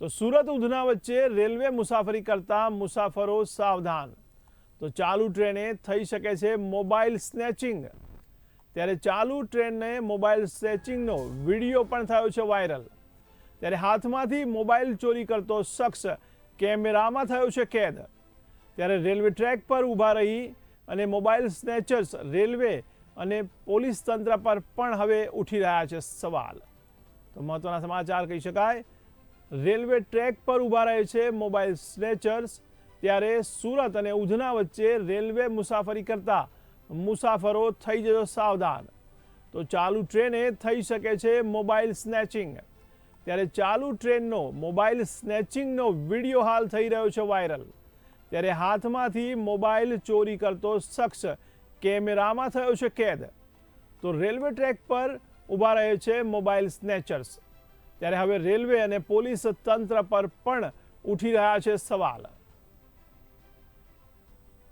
તો સુરત ઉધના વચ્ચે રેલવે મુસાફરી કરતા મુસાફરો સાવધાન. તો ચાલુ ટ્રેને થઈ શકે છે મોબાઈલ સ્નેચિંગ. ત્યારે ચાલુ ટ્રેનને મોબાઈલ સ્નેચિંગનો વીડિયો પણ થયો છે વાયરલ. ત્યારે હાથમાંથી મોબાઈલ ચોરી કરતો શખ્સ કેમેરામાં થયો છે કેદ. ત્યારે રેલવે ટ્રેક પર ઊભા રહી અને મોબાઈલ સ્નેચર્સ રેલવે અને પોલીસ તંત્ર પર પણ હવે ઉઠી રહ્યા છે સવાલ. તો મહત્વના સમાચાર કહી શકાય. રેલવે ટ્રેક પર ઊભા રહે છે મોબાઈલ સ્નેચર્સ. ત્યારે સુરત અને ઉધના વચ્ચે રેલવે મુસાફરી કરતા મુસાફરો થઈ જજો સાવધાન. તો ચાલુ ટ્રેને થઈ શકે છે મોબાઈલ સ્નેચિંગ. ત્યારે ચાલુ ટ્રેનનો મોબાઈલ સ્નેચિંગનો વીડિયો હાલ થઈ રહ્યો છે વાયરલ. ત્યારે હાથમાંથી મોબાઈલ ચોરી કરતો શખ્સ કેમેરામાં થયો છે કેદ. તો રેલવે ટ્રેક પર ઊભા રહે છે મોબાઈલ સ્નેચર્સ. ત્યારે હવે રેલવે અને પોલીસ તંત્ર પર પણ ઉઠી રહ્યા છે સવાલ.